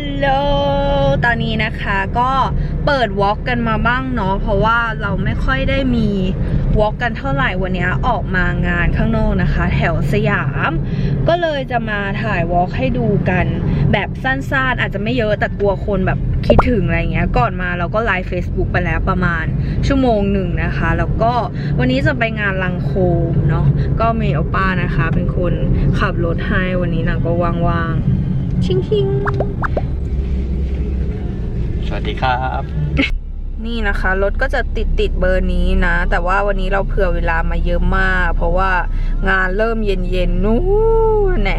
ลโหล ตอนนี้นะคะก็เปิดวอล์กกันมาบ้างเนาะ เพราะว่าเราไม่ค่อยได้มีวอล์กกันเท่าไหร่วันนี้ออกมางานข้างนอกนะคะ แถวสยาม ก็เลยจะมาถ่ายวอล์กให้ดูกันแบบสั้นๆ อาจจะไม่เยอะแต่กลัวคนแบบคิดถึงอะไรเงี้ย ก่อนมาเราก็ไลฟ์ Facebook ไปแล้วประมาณชั่วโมงหนึ่งนะคะ แล้วก็วันนี้จะไปงานลังโคมเนาะ ก็มีโอป้านะคะ เป็นคนขับรถให้วันนี้นางก็ว่างๆ ชิงชิง สวัสดีครับ นี่นะคะรถก็จะติดติดๆเบอร์นี้นะ แต่ว่าวันนี้เราเผื่อเวลามาเยอะมาก เพราะว่างานเริ่มเย็นๆนู่นแน่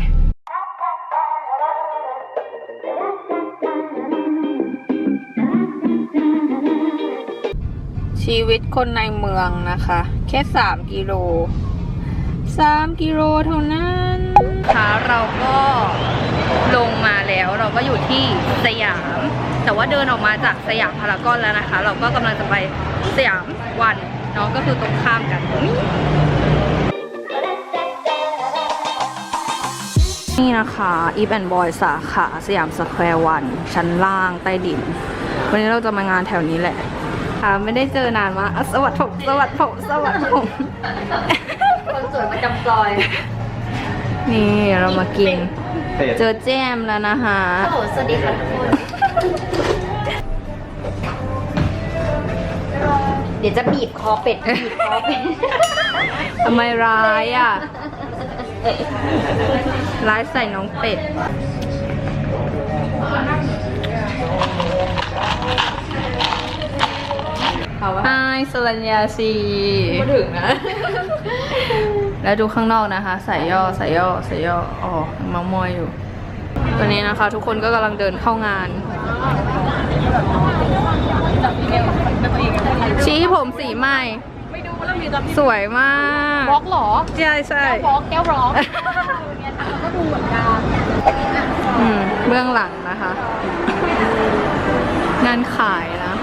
ชีวิตคนในเมืองนะคะ แค่ 3 กิโล 3 กิโลเท่านั้นค่ะเราก็ลงมาแล้วเราก็อยู่ที่สยาม แต่ว่าเดินออกมาจากสยามพารากอนแล้วนะคะ เราก็กำลังจะไปสยามวันเนาะก็คือตรงข้ามกันอุ๊ยนี่นะคะอีฟแอนบอยสาขาสยามสแควร์วัน ชั้นล่างใต้ดิน วันนี้เราจะมางานแถวนี้แหละค่ะไม่ได้เจอนานมากอะสวัสดีผมสวัสดีผมสวัสดีผมคนสวยมาจำปลอย นี่เรามากิน เจอแจมแล้วนะคะโอ้โหสวัสดีค่ะทุกคน เดี๋ยวจะบีบคอเป็ดบีบคอเป็ดทำไมร้ายอะ ร้ายใส่น้องเป็ด ไฮสรัญญาซีมาถึงนะ แล้วดูข้างนอกนะคะ ใส่ย่อใส่ย่อใส่ย่ออ๋อยังเมามอยอยู่ ตอนนี้นะคะ ทุกคนก็กำลังเดินเข้างาน ชี้ผมสีใหม่ สวยมากบล็อกเหรอ ใช่ใช่บล็อกแก้วบล็อกก็ดูเหมือนกันอืมเบื้องหลังนะคะ งานขายนะ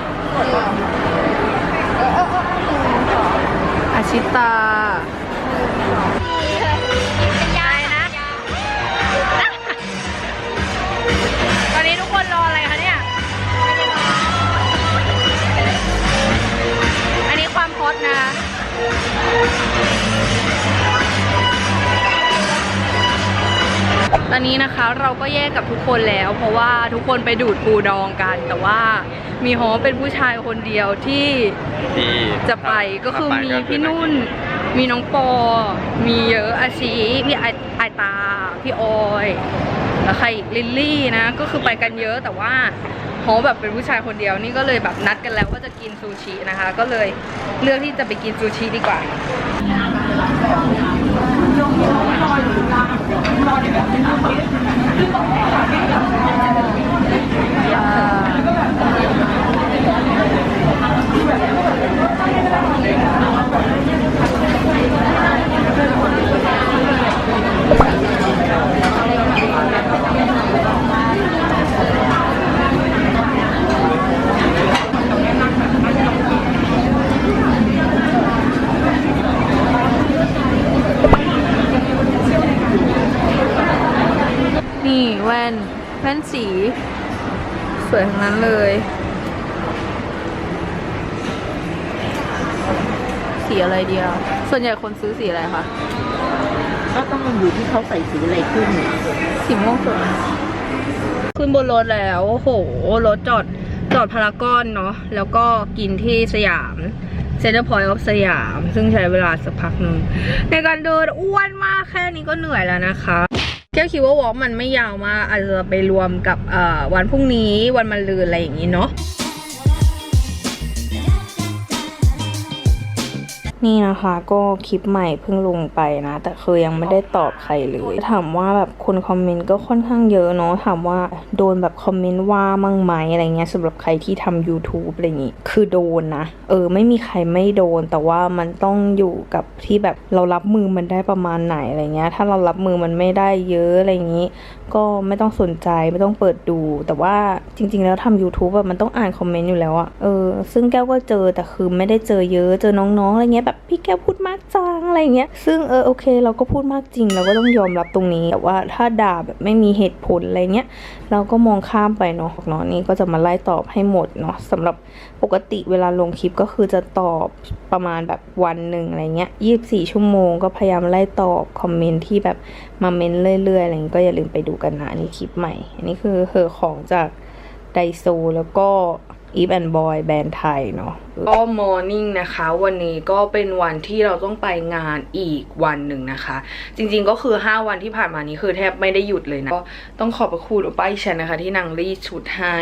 อาชิตา นี้ความฮอตนะตอนนี้นะคะเราก็แยกกับทุกคนแล้ว เพราะว่าทุกคนไปดูดปูดองกัน แต่ว่ามีฮอเป็นผู้ชายคนเดียวที่ที่จะไปก็คือมีพี่นุ่น มีน้องปอ มีเยอะอาชีพี่ไอไอตา พี่ออยแล้วใครอีกลิลลี่นะ ก็คือไปกันเยอะแต่ว่า ฮอแบบเป็นผู้ชายคนเดียวนี่ก็เลยแบบนัดกันแล้วว่าจะกินซูชินะคะ ก็เลยเลือกที่จะไปกินซูชิดีกว่านี่แว่น แว่น สี สวยทั้งนั้นเลย สีอะไรเดียว ส่วนใหญ่คนซื้อสีอะไรคะก็ต้องอยู่ที่เขาใส่สีอะไรขึ้น สีม่วงสวยขึ้นบนรถแล้วโอ้โหรถจอดจอดพารากอนเนาะแล้วก็กินที่สยามเซ็นเตอร์พอยต์ออฟสยาม ซึ่งใช้เวลาสักพักหนึ่งในการเดินอ้วนมากแค่นี้ก็เหนื่อยแล้วนะคะ แค่คิดว่าวอล์กมันไม่ยาวมากอาจจะไปรวมกับวันพรุ่งนี้วันมะรืนอะไรอย่างนี้เนาะ นี่นะคะก็คลิปใหม่เพิ่งลงไปนะ แต่คือยังไม่ได้ตอบใครเลยถามว่าแบบคนคอมเมนต์ก็ค่อนข้างเยอะเนาะถามว่าโดนแบบคอมเมนต์ว่ามั่งไหมอะไรเงี้ยสำหรับใครที่ทำ YouTube อะไรอย่างงี้คือโดนนะ เออ ไม่มีใครไม่โดน แต่ว่ามันต้องอยู่กับที่แบบเรารับมือมันได้ประมาณไหนอะไรเงี้ยถ้าเรารับมือมันไม่ได้เยอะอะไรอย่างงี้ ก็ไม่ต้องสนใจไม่ต้องเปิดดู แต่ว่าจริง ๆ แล้วทำ YouTube อะมันต้องอ่านคอมเมนต์อยู่แล้วอะเออซึ่งแก้วก็เจอแต่คือไม่ได้เจอเยอะเจอน้องๆอะไรเงี้ยแบบพี่แก้วพูดมากจังอะไรเงี้ยซึ่งเออโอเค เราก็พูดมากจริง เราก็ต้องยอมรับตรงนี้ แต่ว่าถ้าด่าแบบไม่มีเหตุผลอะไรเงี้ยเราก็มองข้ามไปเนาะเนาะนี่ก็จะมาไล่ตอบให้หมดเนาะสำหรับ ปกติเวลาลงคลิปก็คือจะตอบประมาณแบบวันหนึ่งอะไรเงี้ยยี่บสี่ชั่วโมงก็พยายามไล่ตอบคอมเมนต์ที่แบบมาเมนเรื่อยๆอะไรเงี้ยก็อย่าลืมไปดูกันนะนนี้คลิปใหม่ อันนี้คือเหอของจากไดโซแล้วก็อีฟแอนด์บอยแบรนด์ไทยเนาะก็มอร์นิ่งนะคะ วันนี้ก็เป็นวันที่เราต้องไปงานอีกวันหนึ่งนะคะ จริงๆก็คือ 5 วันที่ผ่านมานี้คือแทบไม่ได้หยุดเลยนะ ก็ต้องขอบพระคุณอุป้าอีฉันนะคะ ที่นางรีดชุดให้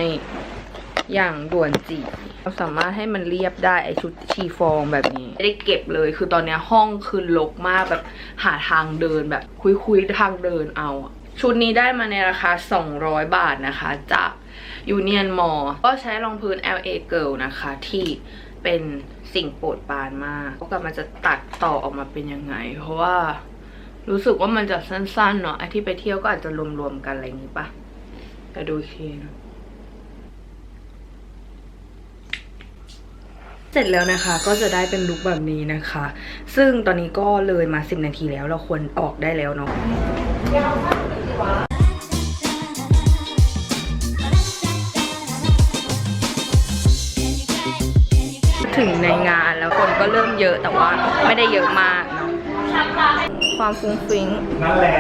อย่างด่วนจีเราสามารถให้มันเรียบได้ไอชุดชีฟองแบบนี้ไม่ได้เก็บเลย คือตอนนี้ห้องคือรกมากแบบหาทางเดินแบบคุยๆทางเดินเอาชุดนี้ได้มาในราคา 200 บาทนะคะ จากยูเนียนมอก็ใช้รองพื้น LA Girl นะคะ ที่เป็นสิ่งโปรดปรานมากก็มันจะตัดต่อออกมาเป็นยังไง เพราะว่ารู้สึกว่ามันจะสั้นๆเนาะไอที่ไปเที่ยวก็อาจจะรวมๆกันอะไรอย่างนี้ปะแต่ดูอีกทีนะ เสร็จแล้วนะคะก็จะได้เป็นลุคแบบนี้นะคะ ซึ่งตอนนี้ก็เลยมา 10 นาทีแล้วเราควรออกได้แล้วเนาะถึงในงานแล้วคนก็เริ่มเยอะแต่ว่าไม่ได้เยอะมากเนาะความฟุ้งฟิ้งนั่นแหละ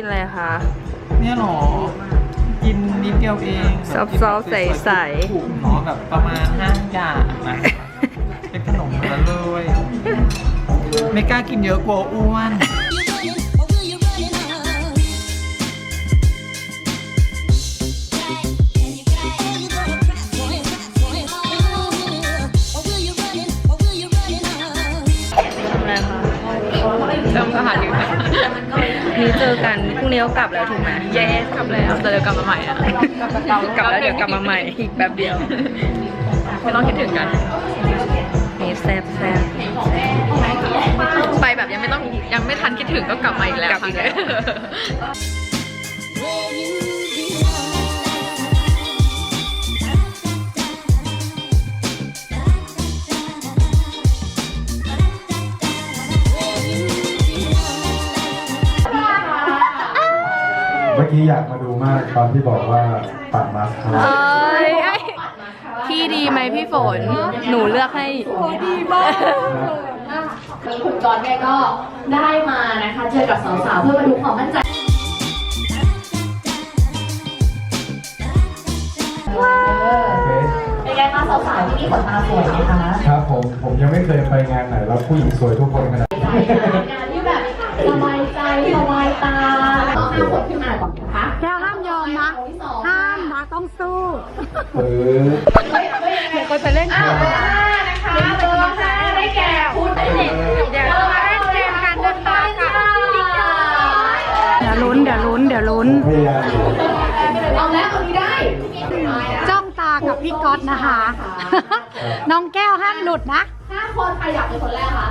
กินอะไรคะ เนี่ยหรอ กินนิดเดียวเองซอฟต์ๆใสๆถูกเนาะแบบประมาณห้าอย่างนะเป็นขนมทั้งนั้นเลย ไม่กล้ากินเยอะกลัวอ้วนทำอะไรคะทำอาหารอยู่ นี่เจอกันพรุ่งนี้ก็กลับแล้วถูกไหมเย้กลับแล้วเจอกลับมาใหม่อะกลับแล้วเดี๋ยวกลับมาใหม่อีกแป๊บเดียวไม่ต้องคิดถึงกันนี่แซ่บแซ่บไปแบบยังไม่ต้องยังไม่ทันคิดถึงก็กลับมาอีกแล้วกลับอีกแล้ว กี้อยากมาดูมากตอนที่บอกว่าปัดมาสคาร่า เอ้ยพี่ดีไหมพี่ฝน หนูเลือกให้วันนี้คุณจอนแกก็ได้มานะคะ เจอกับสาวๆ เพื่อมาดูความมั่นใจ เป็นไงคะสาวๆ ที่นี่ขนตาสวยไหมคะครับผมผมยังไม่เคยไปงานไหนแล้วผู้หญิงสวยทุกคนขนาดนี้งานที่แบ บสบายใจสบายตาต้องห้าขวดขึ้นมาก่อนนะคะแก้วห้ามยอมนะ คนที่สองห้ามนะต้องสู้ เออคนไปเล่นอ้าวเบอร์ห้านะคะเบอร์ห้าได้แก่คุณเด็กเดี๋ยวเรามาเล่นเกมกันนะคะกับพี่กาเดี๋ยวลุ้น เดี๋ยวลุ้น เดี๋ยวลุ้น พยายามอยู่เอาแล้วคนนี้ได้จ้องตากับพี่ก๊อตนะคะ น้องแก้วห้ามหลุดนะ ห้าคนใครอยากเป็นคนแรกคะ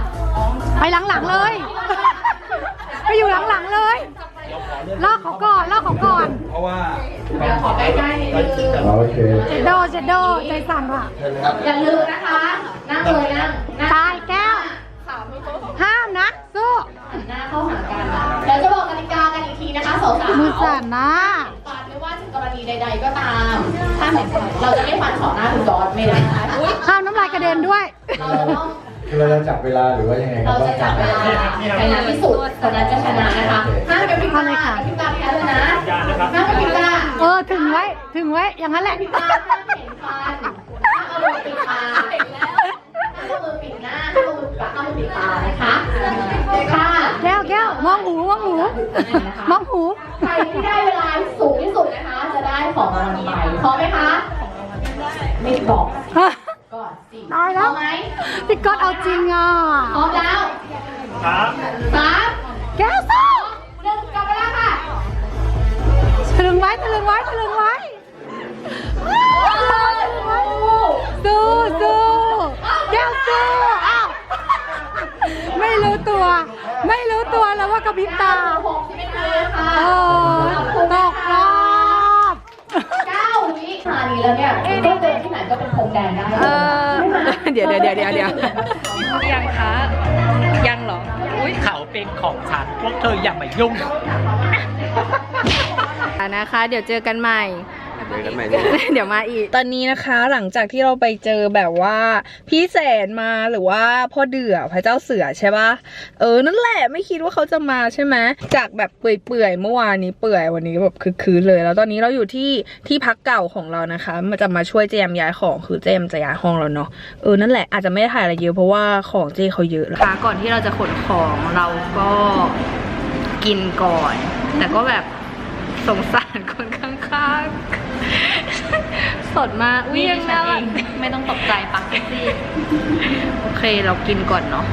ไปหลังๆเลย ไปอยู่หลังๆเลยลอกเขาก่อนลอกเขาก่อนเพราะว่าเดี๋ยวขอใกล้ๆนิดนึงโอเคเจโดเจโดใจสั่นว่ะอย่าลืมนะคะ นั่งเลยนั่งนั่งตายแก้ว ห้ามนะ สู้หันหน้าเข้าหากันเดี๋ยวจะบอกกติกากันอีกทีนะคะสาวๆมือสั่นนะฟันไม่ว่าจะกรณีใด ๆ ก็ตาม ถ้าเห็นเราจะไม่ฟันต่อหน้าคุณจอร์ดไม่ได้อุ๊ยห้ามน้ำลายกระเด็นด้วย เราจะต้อง เราจะจับเวลาหรือว่ายังไงครัเราบจะจับเวลาใครนานที่สุดคนนั้นจะชนะนะคะห้ามกระพริบตาเอาเลยค่ะกระพริบตาแพ้เลยนะห้ามกระพริบตาเออถึงไว้ถึงไว้อย่างนั้นแหละปิดตาห้ามเห็นฟันห้ามเอามือปิดตาห้ามเอามือปิดหน้าห้ามเอามือปิดปากห้ามเอามือปิดตานะคะค่ะแก้วแก้วมองหูมองหูมองหูใครที่ได้เวลาสูงที่สุดนะคะ จะได้ของรางวัลไปพร้อมไหมคะไม่บอกก่อนสิ ตายแล้วพร้อมไหมพี่ก๊อตเอาจริงอะพร้อมแล้วครับสามแก้วสู้หนึ่งกลับไปแล้วค่ะตะลึงไว้ตะลึงไว้ตะลึงไว้สู้สู้แก้ดูอ้าวไม่รู้ตัว ไม่รู้ตัวแล้วว่ากระพริบตาหกสิบห้าค่ะโอ้ตกรอบเก้าวินาทีแล้วเนี่ยก็เจอที่ไหนก็เป็นพรมแดงได้ เออเดี๋ยวเดี๋ยวเดี๋ยวเดี๋ยวเดี๋ยวยังคะยังเหรออุ้ยเขาเป็นของฉันพวกเธออย่ามายุ่งอะนะคะ เดี๋ยวเจอกันใหม่ เดี๋ยวมาอีก ตอนนี้นะคะหลังจากที่เราไปเจอแบบว่าพี่แสนมาหรือว่าพ่อเดือพระเจ้าเสือใช่ปะเออนั่นแหละไม่คิดว่าเขาจะมาใช่ไหมจากแบบเปื่อยๆเมื่อวานนี้เปื่อยวันนี้แบบคือคืนเลย แล้วตอนนี้เราอยู่ที่ที่พักเก่าของเรานะคะมันจะมาช่วยเจมย้ายของคือเจมจะย้ายห้องเราเนาะเออนั่นแหละอาจจะไม่ได้ถ่ายอะไรเยอะเพราะว่าของเจเขาเยอะค่ะก่อนที่เราจะขนของเราก็กินก่อน แต่ก็แบบสงสารคนข้างๆ สดมากอุ้ยยังน่ารักไม่ต้องตกใจปักซี่ โอเคเรากินก่อนเนาะ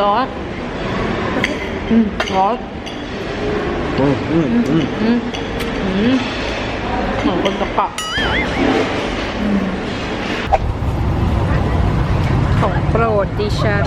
ร้อนอืมร้อนอืมอืมอืมอืมอืมเหมือนคนตะปะของโปรดดิฉัน